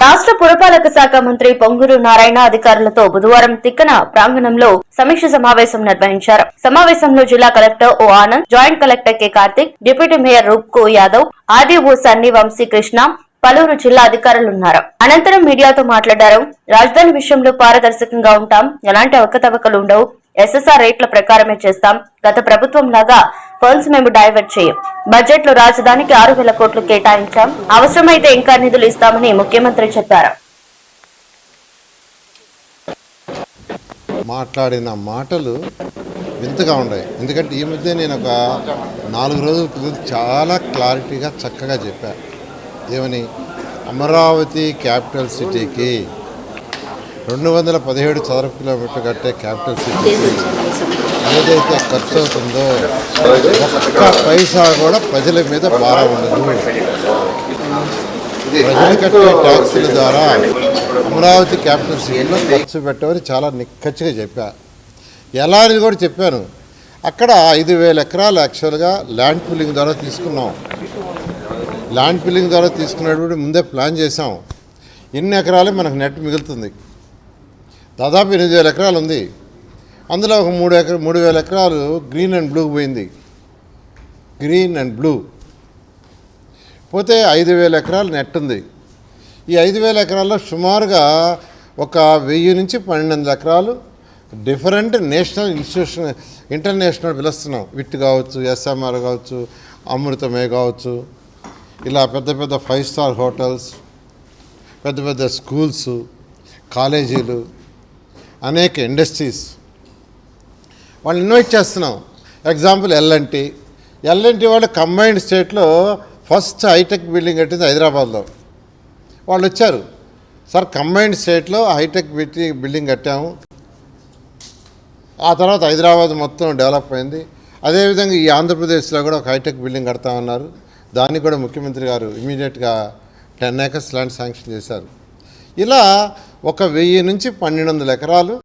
రాష్ట్ర పురపాలక శాఖ మంత్రి పొంగూరు నారాయణ అధికారులతో బుధవారం తిక్కన ప్రాంగణంలో సమీక్ష సమావేశం నిర్వహించారు. సమావేశంలో జిల్లా collector O Anand joint collector K Karthik deputy mayor రూప్కో Yadav RDO Sunny Vamsi Krishna పలువురు జిల్లా అధికారులు ఉన్నారు. అనంతరం మీడియాతో మాట్లాడారు రాజధాని విషయంలో పారదర్శకంగా ఉంటాం ఎలాంటి అవకతవకలు ఉండవు ఎస్ఎస్ఆర్ రేట్ల ప్రకారమే చేస్తాం గత ప్రభుత్వం లాగా ఫండ్స్ మేము డైవర్ట్ చేయం. బడ్జెట్లో రాజధానికి ఆరు వేల కోట్లు కేటాయించాం. అవసరమైతే ఇంకా నిధులు ఇస్తామని ముఖ్యమంత్రి చెప్పారు. మాట్లాడిన మాటలు వింతగా ఉన్నాయి. ఎందుకంటే ఈ మధ్య నేను ఒక నాలుగు రోజుల క్రితం చాలా క్లారిటీగా చక్కగా చెప్పాను ఏమని? అమరావతి క్యాపిటల్ సిటీకి రెండు వందల పదిహేడు చదరపు కిలోమీటర్ కట్టే క్యాపిటల్ సిటీ. ఏదైతే ఖర్చు అవుతుందో ఒక్క పైసా కూడా ప్రజల మీద బాగా ఉండదు ప్రజలు కట్టే ట్యాక్సుల ద్వారా అమరావతి క్యాపిటల్ సిటీలో ఖర్చు పెట్టమని చాలా నిక్కచ్చిగా చెప్పా. ఎలా అనేది కూడా చెప్పాను. అక్కడ ఐదు వేల ఎకరాలు యాక్చువల్గా ల్యాండ్ పూలింగ్ ద్వారా తీసుకున్నాం. ల్యాండ్ పూలింగ్ ద్వారా తీసుకున్నటువంటి ముందే ప్లాన్ చేసాం ఎన్ని ఎకరాలు మనకు నెట్ మిగులుతుంది? దాదాపు ఎనిమిది వేల ఎకరాలు ఉంది. అందులో ఒక మూడు ఎకర మూడు వేల ఎకరాలు గ్రీన్ అండ్ బ్లూ పోయింది. గ్రీన్ అండ్ బ్లూ పోతే ఐదు వేల ఎకరాలు నెట్ ఉంది. ఈ ఐదు వేల ఎకరాల్లో సుమారుగా ఒక వెయ్యి నుంచి పన్నెండు వందల ఎకరాలు డిఫరెంట్ నేషనల్ ఇన్స్టిట్యూషన్ ఇంటర్నేషనల్ పిలుస్తున్నాం. విట్ కావచ్చు ఎస్ఎంఆర్ కావచ్చు అమృతమే కావచ్చు. ఇలా పెద్ద పెద్ద ఫైవ్ స్టార్ హోటల్స్ పెద్ద పెద్ద స్కూల్స్ కాలేజీలు అనేక ఇండస్ట్రీస్. వాళ్ళు ఇన్వైట్ చేస్తున్నాం. Example L and T L and T వాళ్ళు కంబైన్డ్ స్టేట్లో ఫస్ట్ హైటెక్ బిల్డింగ్ కట్టింది హైదరాబాద్లో. వాళ్ళు వచ్చారు. సార్ కంబైన్డ్ స్టేట్లో హైటెక్ బిల్డింగ్ బిల్డింగ్ కట్టాము. ఆ తర్వాత హైదరాబాద్ మొత్తం డెవలప్ అయింది. అదేవిధంగా ఈ ఆంధ్రప్రదేశ్లో కూడా ఒక హైటెక్ బిల్డింగ్ కడతామన్నారు. దానికి కూడా ముఖ్యమంత్రి గారు ఇమీడియట్గా టెన్ ఏకర్స్ ల్యాండ్ శాంక్షన్ చేశారు. ఇలా ఒక వెయ్యి నుంచి పన్నెండు వందల ఎకరాలు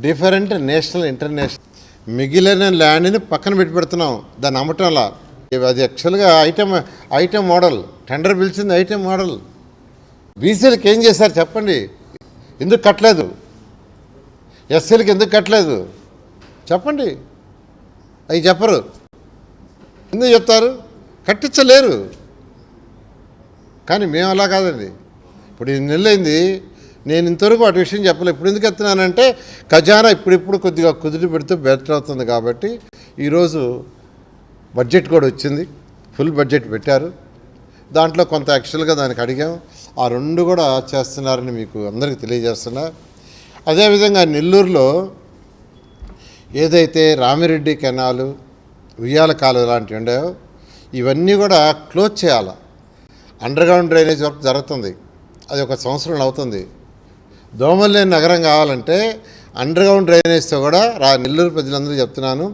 డిఫరెంట్ నేషనల్ ఇంటర్నేషనల్. మిగిలిన ల్యాండ్ని పక్కన పెట్టి పెడుతున్నాం. దాన్ని అమ్మటంలా అది యాక్చువల్గా ఐటమ్ ఐటమ్ మోడల్. టెండర్ పిలిచింది ఐటమ్ మోడల్. బీసీలకు ఏం చేశారు చెప్పండి? ఎందుకు కట్టలేదు? ఎస్సీలకు ఎందుకు కట్టలేదు? చెప్పండి. అవి చెప్పరు. ఎందుకు చెప్తారు? కట్టించలేరు. కానీ మేము అలా కాదండి. ఇప్పుడు ఎన్ని నెలలైంది. నేను ఇంతవరకు వాటి విషయం చెప్పలేదు. ఇప్పుడు ఎందుకు ఎత్తున్నానంటే ఖజానా ఇప్పుడిప్పుడు కొద్దిగా కుదిరి పెడితే బెటర్ అవుతుంది కాబట్టి ఈరోజు బడ్జెట్ కూడా వచ్చింది. ఫుల్ బడ్జెట్ పెట్టారు. దాంట్లో కొంత యాక్చువల్గా దానికి అడిగాం. ఆ రెండు కూడా చేస్తున్నారని మీకు అందరికీ తెలియజేస్తున్నా. అదేవిధంగా నెల్లూరులో ఏదైతే రామిరెడ్డి కెనాలు ఉయ్యాల కాలువ లాంటివి ఉండేవో ఇవన్నీ కూడా క్లోజ్ చేయాలి. అండర్గ్రౌండ్ డ్రైనేజ్ వర్క్ జరుగుతుంది. అది ఒక సంవత్సరం అవుతుంది. దోమలు లేని నగరం కావాలంటే అండర్గ్రౌండ్ డ్రైనేజ్తో కూడా రా నెల్లూరు ప్రజలందరూ చెప్తున్నాను.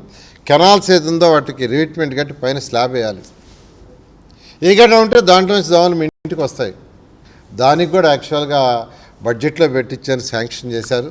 కెనాల్స్ ఏది ఉందో వాటికి రీట్మెంట్ కట్టి పైన స్లాబ్ వేయాలి. ఏ గడ్డ ఉంటే దాంట్లో నుంచి దోమలు మీ ఇంటికి వస్తాయి. దానికి కూడా యాక్చువల్గా బడ్జెట్లో పెట్టించారు శాంక్షన్ చేశారు.